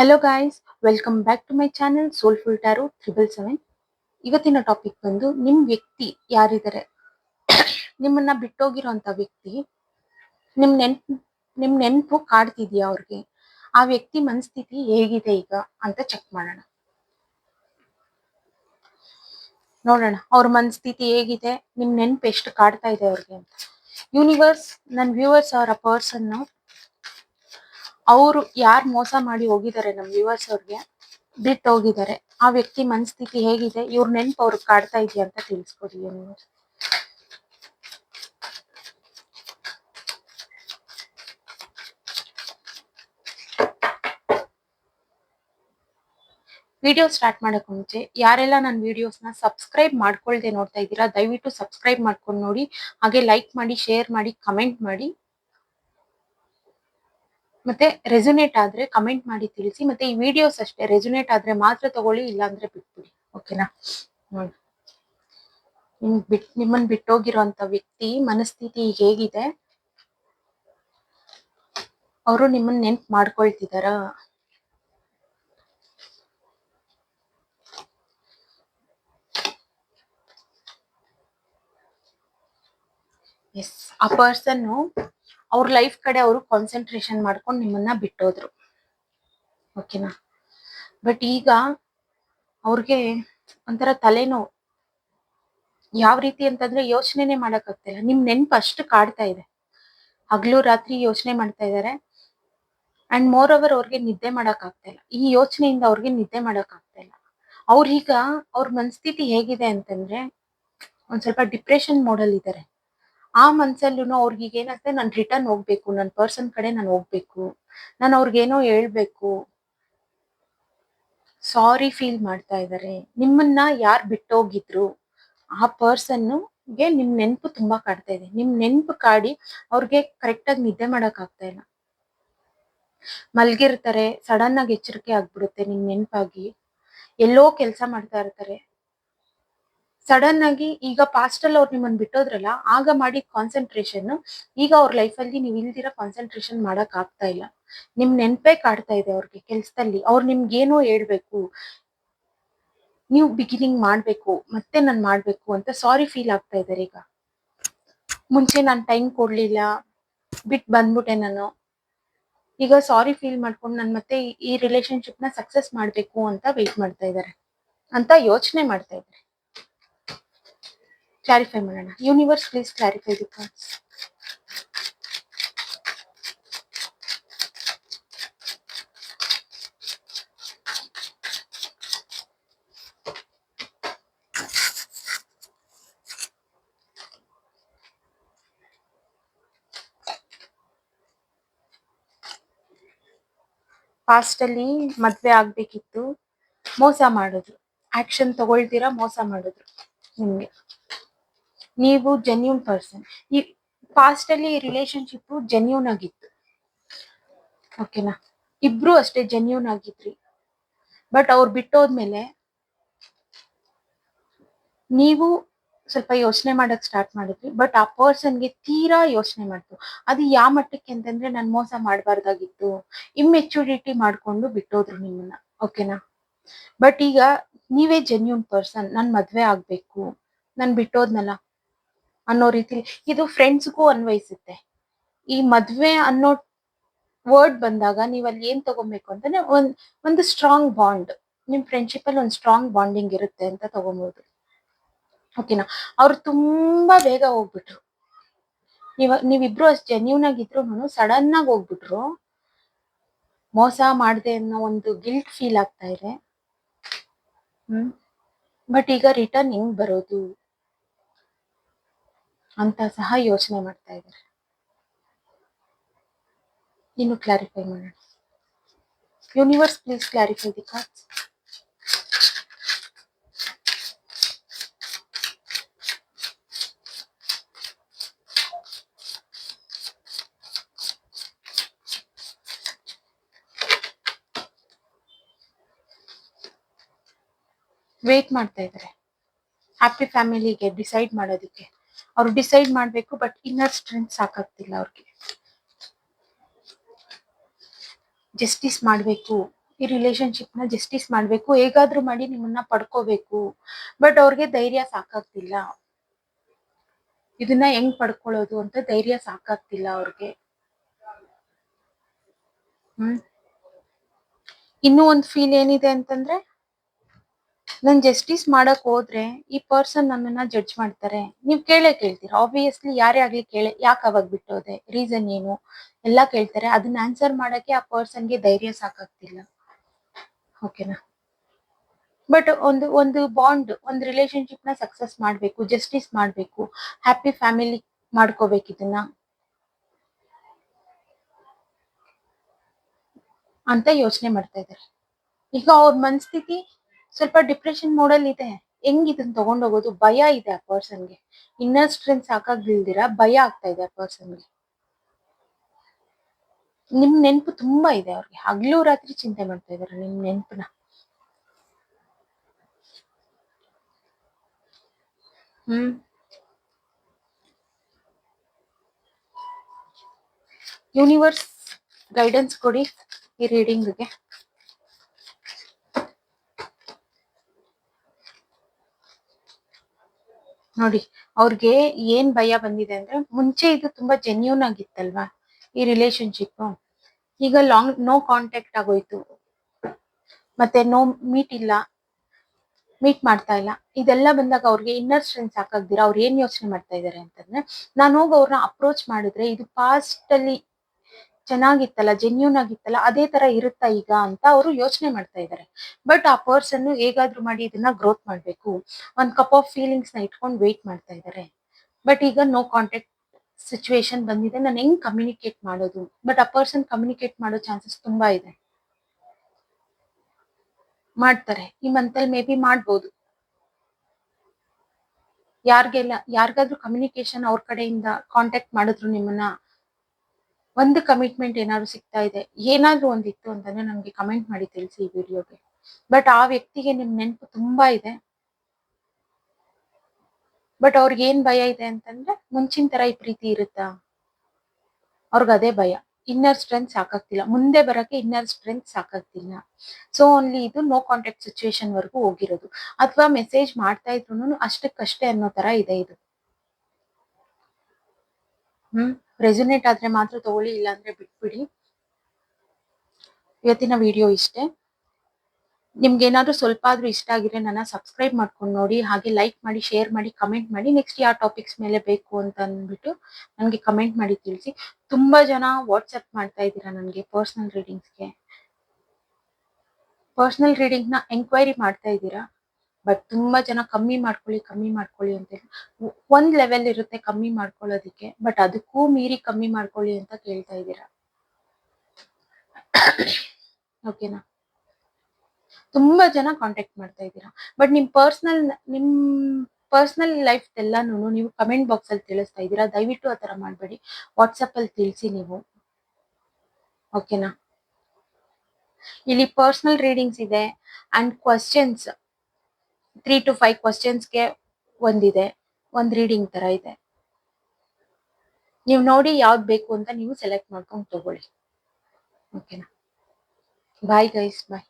Hello guys welcome back to my channel Soulful Tarot triple seven ಇವತ್ತಿನ topic ಬಂದು ನಿಮ್ಮ ವ್ಯಕ್ತಿ ಯಾರಿದ್ದಾರೆ? ನಿಮ್ಮನ್ನ ಬಿಟ್ಟೋಗಿರೋಂಥ ವ್ಯಕ್ತಿ ನಿಮ್ಮ ನೆನ್ಪು ನಿಮ್ಮ ನೆನ್ಪು ಕಾಡ್ತಿದ್ಯಾ ಅವ್ರಿಗೆ? ಆ ವ್ಯಕ್ತಿ ಮನಸ್ಥಿತಿ ಹೇಗಿದೆ ಈಗ ಅಂತ ಚೆಕ್ ಮಾಡೋಣ. ನೋಡೋಣ, ಅವ್ರ ಮನಸ್ಥಿತಿ ಹೇಗಿದೆ ನಿಮ್ಮ ನೆನಪು ಎಷ್ಟು ಕಾಡ್ತಾ ಇದೆ ಅವ್ರಿಗೆ ಅಂತ. ಯೂನಿವರ್ಸ್ ನನ್ ವ್ಯೂವರ್ಸ್ ಅವರ ಪರ್ಸನ್ ಅವರು ಯಾರು ಮೋಸ ಮಾಡಿ ಹೋಗಿದ್ದಾರೆ ನಮ್ ವ್ಯೂವರ್ಸ್ ಅವ್ರಿಗೆ ಬಿಟ್ಟು ಹೋಗಿದ್ದಾರೆ. ಆ ವ್ಯಕ್ತಿ ಮನಸ್ಥಿತಿ ಹೇಗಿದೆ, ಇವ್ರ ನೆನಪು ಅವ್ರಿಗೆ ಕಾಡ್ತಾ ಇದೆಯಾ ಅಂತ ತಿಳಿಸ್ಕೊಡಿ ಯೂನಿವರ್ಸ್ ವಿಡಿಯೋ ಸ್ಟಾರ್ಟ್ ಮಾಡೋಕ್ಕೆ ಮುಂಚೆ, ಯಾರೆಲ್ಲ ನನ್ನ ವಿಡಿಯೋಸ್ನ ಸಬ್ಸ್ಕ್ರೈಬ್ ಮಾಡ್ಕೊಳ್ದೆ ನೋಡ್ತಾ ಇದ್ದೀರಾ, ದಯವಿಟ್ಟು ಸಬ್ಸ್ಕ್ರೈಬ್ ಮಾಡ್ಕೊಂಡು ನೋಡಿ, ಹಾಗೆ ಲೈಕ್ ಮಾಡಿ ಶೇರ್ ಮಾಡಿ ಕಮೆಂಟ್ ಮಾಡಿ. ಮತ್ತೆ ರೆಸುನೇಟ್ ಆದ್ರೆ ಕಮೆಂಟ್ ಮಾಡಿ ತಿಳಿಸಿ, ಮತ್ತೆ ಈ ವಿಡಿಯೋಸ್ ಅಷ್ಟೇ ರೆಸುನೇಟ್ ಆದ್ರೆ ಮಾತ್ರ ತಗೊಳ್ಳಿ ಇಲ್ಲ ಅಂದ್ರೆ ಬಿಟ್ಬಿಡಿ ಓಕೆನಾ ನೋಡಿ ನಿಮ್ ಬಿಟ್, ನಿಮ್ಮನ್ ಬಿಟ್ಟೋಗಿರೋಂತ ವ್ಯಕ್ತಿ ಮನಸ್ಥಿತಿ ಹೇಗಿದೆ? ಅವರು ನಿಮ್ಮನ್ನ ನೆನ್ಪ್ ಮಾಡ್ಕೊಳ್ತಿದಾರ ಎಸ್ ಆ ಪರ್ಸನ್ ಅವ್ರ ಲೈಫ್ ಕಡೆ ಅವರು ಕಾನ್ಸಂಟ್ರೇಷನ್ ಮಾಡ್ಕೊಂಡು ನಿಮ್ಮನ್ನ ಬಿಟ್ಟೋದ್ರು. ಓಕೆನಾ ಬಟ್ ಈಗ ಅವ್ರಿಗೆ ಒಂಥರ ತಲೆನೋವು. ಯಾವ ರೀತಿ ಅಂತಂದ್ರೆ ಯೋಚನೆನೆ ಮಾಡಕ್ ಇಲ್ಲ ನಿಮ್ ನೆನ್ಪು ಅಷ್ಟು ಕಾಡ್ತಾ ಇದೆ. ಹಗ್ಲು ರಾತ್ರಿ ಯೋಚನೆ ಮಾಡ್ತಾ ಇದ್ದಾರೆ ಅಂಡ್ ಮೋರ್ ಓವರ್ ಅವ್ರಿಗೆ ನಿದ್ದೆ ಮಾಡಕ್ ಆಗ್ತಾ ಇಲ್ಲ ಈ ಯೋಚನೆಯಿಂದ ಅವ್ರಿಗೆ ನಿದ್ದೆ ಮಾಡಕ್ ಆಗ್ತಾ ಇಲ್ಲ ಅವ್ರೀಗ ಅವ್ರ ಮನಸ್ಥಿತಿ ಹೇಗಿದೆ ಅಂತಂದ್ರೆ ಒಂದ್ ಸ್ವಲ್ಪ ಡಿಪ್ರೆಷನ್ ಮೋಡಲ್ ಇದಾರೆ ಆ ಮನ್ಸಲ್ಲೂ ಅವ್ರಿಗೆ ಏನಾಗ್ತದೆ ನಾನು ರಿಟರ್ನ್ ಹೋಗ್ಬೇಕು ನನ್ನ ಪರ್ಸನ್ ಕಡೆ ನಾನು ಹೋಗ್ಬೇಕು, ನಾನು ಅವ್ರಿಗೇನೋ ಹೇಳ್ಬೇಕು. ಸಾರಿ ಫೀಲ್ ಮಾಡ್ತಾ ಇದ್ದಾರೆ ನಿಮ್ಮನ್ನ ಯಾರು ಬಿಟ್ಟೋಗಿದ್ರು, ಆ ಪರ್ಸನ್ಗೆ ನಿಮ್ ನೆನ್ಪು ತುಂಬಾ ಕಾಡ್ತಾ ಇದೆ. ನಿಮ್ ನೆನಪು ಕಾಡಿ ಅವ್ರಿಗೆ ಕರೆಕ್ಟ್ ಆಗಿ ನಿದ್ದೆ ಮಾಡಕ್ ಆಗ್ತಾ ಇಲ್ಲ. ಮಲ್ಗಿರ್ತಾರೆ ಸಡನ್ ಆಗಿ ಎಚ್ಚರಿಕೆ ಆಗ್ಬಿಡುತ್ತೆ ನಿಮ್ ನೆನ್ಪಾಗಿ. ಎಲ್ಲೋ ಕೆಲಸ ಮಾಡ್ತಾ ಇರ್ತಾರೆ. ಸಡನ್ ಆಗಿ ಈಗ ಪಾಸ್ಟ್ ಅಲ್ಲಿ ಅವ್ರು ನಿಮ್ಮನ್ನ ಬಿಟ್ಟೋದ್ರಲ್ಲ, ಆಗ ಮಾಡಿದ ಕಾನ್ಸಂಟ್ರೇಷನ್ ಈಗ ಅವ್ರ ಲೈಫ್ ಅಲ್ಲಿ ನೀವು ಇಲ್ದಿರ ಕಾನ್ಸಂಟ್ರೇಷನ್ ಮಾಡಕ್ ಆಗ್ತಾ ಇಲ್ಲ. ನಿಮ್ ನೆನ್ಪೇ ಕಾಡ್ತಾ ಇದೆ ಅವ್ರಿಗೆ ಕೆಲ್ಸದಲ್ಲಿ. ಅವ್ರು ಏನೋ ಹೇಳ್ಬೇಕು. ನೀವು ಬಿಗಿನಿಂಗ್ ಮಾಡ್ಬೇಕು, ಮತ್ತೆ ನಾನ್ ಮಾಡ್ಬೇಕು ಅಂತ ಸಾರಿ ಫೀಲ್ ಆಗ್ತಾ ಇದಾರೆ ಈಗ. ಮುಂಚೆ ನಾನ್ ಟೈಮ್ ಕೊಡ್ಲಿಲ್ಲ, ಬಿಟ್ ಬಂದ್ಬಿಟ್ಟೆ ನಾನು. ಈಗ ಸಾರಿ ಫೀಲ್ ಮಾಡ್ಕೊಂಡು ನಾನು ಮತ್ತೆ ಈ- ರಿಲೇಶನ್ಶಿಪ್ನ ಸಕ್ಸಸ್ ಮಾಡ್ಬೇಕು ಅಂತ ವೇಟ್ ಮಾಡ್ತಾ ಇದಾರೆ. ಅಂತ ಯೋಚನೆ ಮಾಡ್ತಾ ಇದ್ದಾರೆ ಕ್ಲಾರಿಫೈ ಮಾಡೋಣ. Universe please clarify the points ಫಾಸ್ಟಲ್ಲಿ ಮದುವೆ ಮದ್ವೆ ಆಗ್ಬೇಕಿತ್ತು, ಮೋಸ ಮಾಡಿದ್ರು. ಆಕ್ಷನ್ ತಗೊಳ್ತೀರಾ, ಮೋಸ ಮಾಡಿದ್ರು ನಿಮ್ಗೆ? ನೀವು ಜೆನ್ಯೂನ್ ಪರ್ಸನ್ ಈ ಪಾಸ್ಟ್ ಅಲ್ಲಿ ರಿಲೇಶನ್ಶಿಪ್ ಜೆನ್ಯೂನ್ ಆಗಿತ್ತು. ಓಕೆನಾ ಇಬ್ರು ಅಷ್ಟೇ ಜೆನ್ಯೂನ್ ಆಗಿದ್ರಿ. ಬಟ್ ಅವ್ರು ಬಿಟ್ಟೋದ್ಮೇಲೆ ನೀವು ಸ್ವಲ್ಪ ಯೋಚನೆ ಮಾಡಕ್ ಸ್ಟಾರ್ಟ್ ಮಾಡಿದ್ರಿ. ಬಟ್ ಆ ಪರ್ಸನ್ಗೆ ತೀರಾ ಯೋಚನೆ ಮಾಡ್ತು. ಅದು ಯಾವ ಮಟ್ಟಕ್ಕೆ ಅಂತಂದ್ರೆ ನಾನ್ ಮೋಸ ಮಾಡಬಾರ್ದಾಗಿತ್ತು. ಇಮ್ಮೆಚುರಿಟಿ ಮಾಡ್ಕೊಂಡು ಬಿಟ್ಟೋದ್ರು ನಿಮ್ಮನ್ನ. ಓಕೆನಾ ಬಟ್ ಈಗ ನೀವೇ ಜೆನ್ಯೂನ್ ಪರ್ಸನ್ ನಾನು ಮದ್ವೆ ಆಗ್ಬೇಕು. ನಾನು ಬಿಟ್ಟೋದ್ನಲ್ಲ. ಅನ್ನೋ ರೀತಿಲಿ ಇದು ಫ್ರೆಂಡ್ಸ್ಗೂ ಅನ್ವಯಿಸುತ್ತೆ. ಈ ಮದ್ವೆ ಅನ್ನೋ ವರ್ಡ್ ಬಂದಾಗ ನೀವ್ ಅಲ್ಲಿ ಏನ್ ತಗೊಬೇಕು ಅಂತಂದ್ರೆ ಒಂದ್, ಒಂದು ಸ್ಟ್ರಾಂಗ್ ಬಾಂಡ್ ನಿಮ್ ಫ್ರೆಂಡ್ಶಿಪ್ ಅಲ್ಲಿ ಒಂದು ಸ್ಟ್ರಾಂಗ್ ಬಾಂಡಿಂಗ್ ಇರುತ್ತೆ ಅಂತ ತಗೊಬಹುದು ಓಕೆನಾ ಅವ್ರು ತುಂಬಾ ಬೇಗ ಹೋಗ್ಬಿಟ್ರು. ನೀವ್, ನೀವಿಬ್ರು ಅಷ್ಟು ಜೆನ್ಯೂನ್ ಆಗಿದ್ರು ಸಡನ್ ಆಗಿ ಹೋಗ್ಬಿಟ್ರು. ಮೋಸ ಮಾಡಿದೆ ಅನ್ನೋ ಒಂದು ಗಿಲ್ಟ್ ಫೀಲ್ ಆಗ್ತಾ ಇದೆ. ಹ್ಮ್? ಬಟ್ ಈಗ ರಿಟರ್ನ್ ಹಿಂಗ್ ಬರೋದು? ಅಂತ ಸಹ ಯೋಚನೆ ಮಾಡ್ತಾ ಇದ್ದಾರೆ. ಇನ್ನು ಕ್ಲಾರಿಫೈ ಮಾಡೋಣ. Universe please clarify the cards wait ಮಾಡ್ತಾ ಇದ್ದಾರೆ. ಹ್ಯಾಪಿ ಫ್ಯಾಮಿಲಿಗೆ ಡಿಸೈಡ್ ಮಾಡೋದಕ್ಕೆ. ಅವ್ರು ಡಿಸೈಡ್ ಮಾಡ್ಬೇಕು ಬಟ್ ಇನ್ನರ್ ಸ್ಟ್ರೆಂತ್ ಸಾಕಾಗ್ತಿಲ್ಲ ಅವ್ರಿಗೆ. ಜಸ್ಟಿಸ್ ಮಾಡ್ಬೇಕು, ಈ ರಿಲೇಶನ್ಶಿಪ್ನ ಜಸ್ಟಿಸ್ ಮಾಡ್ಬೇಕು, ಹೇಗಾದ್ರೂ ಮಾಡಿ ನಿಮ್ಮನ್ನ ಪಡ್ಕೋಬೇಕು ಬಟ್ ಅವ್ರಿಗೆ ಧೈರ್ಯ ಸಾಕಾಗ್ತಿಲ್ಲ. ಇದನ್ನ ಹೆಂಗ್ ಪಡ್ಕೊಳ್ಳೋದು ಅಂತ ಧೈರ್ಯ ಸಾಕಾಗ್ತಿಲ್ಲ ಅವ್ರಿಗೆ. ಹ್ಮ್. ಇನ್ನೂ ಒಂದ್ ಫೀಲ್ ಏನಿದೆ ಅಂತಂದ್ರೆ ನಾನ್ ಜಸ್ಟಿಸ್ ಮಾಡಕ್ ಹೋದ್ರೆ ಈ ಪರ್ಸನ್ ನನ್ನನ್ನ ಜಡ್ಜ್ ಮಾಡ್ತಾರೆ. ನೀವ್ ಕೇಳೇ ಕೇಳ್ತೀರಾ? ಆಬ್ವಿಯಸ್ಲಿ ಯಾರೇ ಆಗ್ಲಿ ಕೇಳೆ, ಯಾಕೆ ಅವಾಗ ಬಿಟ್ಟೋದೆ? ರೀಸನ್ ಏನು? ಎಲ್ಲಾ ಕೇಳ್ತಾರೆ. ಅದನ್ನ ಆನ್ಸರ್ ಮಾಡಕ್ಕೆ ಆ ಪರ್ಸನ್ಗೆ ಧೈರ್ಯ ಸಾಕಾಗ್ತಿಲ್ಲ. ಓಕೆನಾ ಬಟ್ ಒಂದು ಒಂದು ಬಾಂಡ್ ಒಂದು ರಿಲೇಶನ್ಶಿಪ್ನ ಸಕ್ಸಸ್ ಮಾಡ್ಬೇಕು ಜಸ್ಟಿಸ್ ಮಾಡ್ಬೇಕು ಹ್ಯಾಪಿ ಫ್ಯಾಮಿಲಿ ಮಾಡ್ಕೋಬೇಕು ಇದನ್ನ. ಅಂತ ಯೋಚನೆ ಮಾಡ್ತಾ ಇದ್ದಾರೆ. ಈಗ ಅವ್ರ ಮನಸ್ಥಿತಿ ಸ್ವಲ್ಪ ಡಿಪ್ರೆಷನ್ ಮೋಡಲ್ ಇದೆ. ಹೆಂಗ್ ಇದನ್ನ ತಗೊಂಡೋಗೋದು ಭಯ ಇದೆ ಆ ಪರ್ಸನ್ಗೆ ಇನ್ನರ್ ಸ್ಟ್ರೆಂತ್ ಸಾಕಾಗ್ದಿಲ್ದಿರ ಭಯ ಆಗ್ತಾ ಇದೆ ಆ ಪರ್ಸನ್ಗೆ ನಿಮ್ ನೆನಪು ತುಂಬಾ ಇದೆ ಅವ್ರಿಗೆ. ಹಗ್ಲು ರಾತ್ರಿ ಚಿಂತೆ ಮಾಡ್ತಾ ಇದಾರೆ ನಿಮ್ ನೆನಪನ್ನ. ಹ್ಮ್. ಯೂನಿವರ್ಸ್ ಗೈಡೆನ್ಸ್ ಕೊಡಿ ಈ ರೀಡಿಂಗ್ಗೆ ನೋಡಿ, ಅವ್ರಿಗೆ ಏನ್ ಭಯ ಬಂದಿದೆ ಅಂದ್ರೆ ಮುಂಚೆ ಇದು ತುಂಬಾ ಜೆನ್ಯೂನ್ ಆಗಿತ್ತಲ್ವಾ ಈ ರಿಲೇಶನ್ಶಿಪ್ ಈಗ ಲಾಂಗ್ ನೋ ಕಾಂಟ್ಯಾಕ್ಟ್ ಆಗೋಯ್ತು. ಮತ್ತೆ ನೋ ಮೀಟ್ ಇಲ್ಲ ಮೀಟ್ ಮಾಡ್ತಾ ಇಲ್ಲ. ಇದೆಲ್ಲ ಬಂದಾಗ ಅವ್ರಿಗೆ ಇನ್ನರ್ ಸ್ಟ್ರೆಂತ್ ಸಾಕಾಗ್ದಿರ, ಅವ್ರು ಏನ್ ಯೋಚನೆ ಮಾಡ್ತಾ ಇದಾರೆ ಅಂತಂದ್ರೆ, ನಾನು ಹೋಗಿ ಅವ್ರನ್ನ ಅಪ್ರೋಚ್ ಮಾಡಿದ್ರೆ ಇದು ಪಾಸ್ಟ್ ಅಲ್ಲಿ ಚೆನ್ನಾಗಿತ್ತಲ್ಲ ಜೆನ್ಯೂನ್ ಆಗಿತ್ತಲ್ಲ, ಅದೇ ತರ ಇರುತ್ತಾ ಈಗ ಅಂತ ಅವರು ಯೋಚನೆ ಮಾಡ್ತಾ ಇದ್ದಾರೆ ಬಟ್ ಆ ಪರ್ಸನ್ ಹೇಗಾದ್ರೂ ಮಾಡಿ ಇದನ್ನ ಗ್ರೋತ್ ಮಾಡ್ಬೇಕು. ಒಂದ್ ಕಪ್ ಆಫ್ ಫೀಲಿಂಗ್ಸ್ನ ಇಟ್ಕೊಂಡು ವೇಟ್ ಮಾಡ್ತಾ ಇದ್ದಾರೆ ಬಟ್ ಈಗ ನೋ ಕಾಂಟ್ಯಾಕ್ಟ್ ಸಿಚುವೇಶನ್ ಬಂದಿದೆ. ನಾನು ಹೆಂಗ್ ಕಮ್ಯುನಿಕೇಟ್ ಮಾಡೋದು? ಬಟ್ ಆ ಪರ್ಸನ್ ಕಮ್ಯುನಿಕೇಟ್ ಮಾಡೋ ಚಾನ್ಸಸ್ ತುಂಬಾ ಇದೆ. ಮಾಡ್ತಾರೆ. ಈ ಮಂತ್ ಅಲ್ಲಿ ಮೇ ಬಿ ಮಾಡ್ಬೋದು. ಯಾರಿಗೆಲ್ಲ, ಯಾರಿಗಾದ್ರೂ ಕಮ್ಯುನಿಕೇಶನ್ ಅವ್ರ ಕಡೆಯಿಂದ ಕಾಂಟ್ಯಾಕ್ಟ್ ಮಾಡಿದ್ರು ನಿಮ್ಮನ್ನ ಒಂದು ಕಮಿಟ್ಮೆಂಟ್ ಏನಾದ್ರು ಸಿಗ್ತಾ ಇದೆ, ಏನಾದ್ರು ಒಂದಿತ್ತು ಅಂತಂದ್ರೆ ನಮ್ಗೆ ಕಮೆಂಟ್ ಮಾಡಿ ತಿಳಿಸಿ ಈ ವಿಡಿಯೋಗೆ ಬಟ್ ಆ ವ್ಯಕ್ತಿಗೆ ನಿಮ್ ನೆನಪು ತುಂಬಾ ಇದೆ. ಬಟ್ ಅವ್ರಿಗೆ ಏನ್ ಭಯ ಇದೆ ಅಂತಂದ್ರೆ ಮುಂಚಿನ ತರ ಈ ಪ್ರೀತಿ ಇರುತ್ತಾ? ಅವ್ರಿಗೆ ಅದೇ ಭಯ. ಇನ್ನರ್ ಸ್ಟ್ರೆಂತ್ ಸಾಕಾಗ್ತಿಲ್ಲ. ಮುಂದೆ ಬರಕ್ಕೆ ಇನ್ನರ್ ಸ್ಟ್ರೆಂತ್ ಸಾಕಾಗ್ತಿಲ್ಲ. ಸೊ ಓನ್ಲಿ ಇದು ನೋ ಕಾಂಟ್ಯಾಕ್ಟ್ ಸಿಚುವೇಶನ್ ವರೆಗೂ ಹೋಗಿರೋದು. ಅಥವಾ ಮೆಸೇಜ್ ಮಾಡ್ತಾ ಇದ್ರು ಅಷ್ಟಕ್ಕಷ್ಟೇ ಅನ್ನೋ ತರ ಇದೆ ಇದು. ಹ್ಮ್? ರೆಸೊನೇಟ್ ಆದ್ರೆ ಮಾತ್ರ ತಗೊಳ್ಳಿ ಇಲ್ಲ ಅಂದ್ರೆ ಬಿಟ್ಬಿಡಿ. ಇವತ್ತಿನ ವಿಡಿಯೋ ಇಷ್ಟೇ. ನಿಮ್ಗೆ ಏನಾದ್ರೂ ಸ್ವಲ್ಪ ಆದ್ರೂ ಇಷ್ಟ ಆಗಿದ್ರೆ ನನ್ನ ಸಬ್ಸ್ಕ್ರೈಬ್ ಮಾಡ್ಕೊಂಡು ನೋಡಿ, ಹಾಗೆ ಲೈಕ್ ಮಾಡಿ ಶೇರ್ ಮಾಡಿ ಕಮೆಂಟ್ ಮಾಡಿ ನೆಕ್ಸ್ಟ್ ಯಾವ ಟಾಪಿಕ್ಸ್ ಮೇಲೆ ಬೇಕು ಅಂತ ಅಂದ್ಬಿಟ್ಟು ನನಗೆ ಕಮೆಂಟ್ ಮಾಡಿ ತಿಳಿಸಿ. ತುಂಬಾ ಜನ ವಾಟ್ಸಪ್ ಮಾಡ್ತಾ ಇದ್ದೀರಾ ನನಗೆ ಪರ್ಸನಲ್ ರೀಡಿಂಗ್ಸ್ಗೆ ಪರ್ಸನಲ್ನ ಎಂಕ್ವೈರಿ ಮಾಡ್ತಾ ಇದ್ದೀರಾ? ಬಟ್ ತುಂಬಾ ಜನ ಕಮ್ಮಿ ಮಾಡ್ಕೊಳ್ಳಿ ಕಮ್ಮಿ ಮಾಡ್ಕೊಳ್ಳಿ ಅಂತ ಹೇಳಿ. ಒಂದ್ ಲೆವೆಲ್ ಇರುತ್ತೆ ಕಮ್ಮಿ ಮಾಡ್ಕೊಳ್ಳೋದಿಕ್ಕೆ ಬಟ್ ಅದಕ್ಕೂ ಮೀರಿ ಕಮ್ಮಿ ಮಾಡ್ಕೊಳ್ಳಿ ಅಂತ ಕೇಳ್ತಾ ಇದ್ದೀರಾ? ಓಕೆನಾ ತುಂಬಾ ಜನ ಕಾಂಟ್ಯಾಕ್ಟ್ ಮಾಡ್ತಾ ಇದ್ದೀರಾ. ಬಟ್ ನಿಮ್ ಪರ್ಸನಲ್ ನಿಮ್ ಪರ್ಸನಲ್ ಲೈಫ್ ಎಲ್ಲಾನು ನೀವು ಕಮೆಂಟ್ ಬಾಕ್ಸ್ ಅಲ್ಲಿ ತಿಳಿಸ್ತಾ ಇದ್ದೀರಾ? ದಯವಿಟ್ಟು ಆ ತರ ಮಾಡಬೇಡಿ. ವಾಟ್ಸಪ್ ಅಲ್ಲಿ ತಿಳಿಸಿ ನೀವು. ಓಕೆನಾ ಇಲ್ಲಿ ಪರ್ಸನಲ್ ರೀಡಿಂಗ್ಸ್ ಇದೆ. And questions three to five ಕ್ವಶನ್ಸ್ಗೆ ಒಂದಿದೆ, ಒಂದು ರೀಡಿಂಗ್ ತರ ಇದೆ. ನೀವು ನೋಡಿ ಯಾವ್ದು ಬೇಕು ಅಂತ ನೀವು ಸೆಲೆಕ್ಟ್ ಮಾಡ್ಕೊಂಡು ತಗೊಳ್ಳಿ. ಓಕೆನಾ ಬಾಯ್ ಗೈಸ್ ಬಾಯ್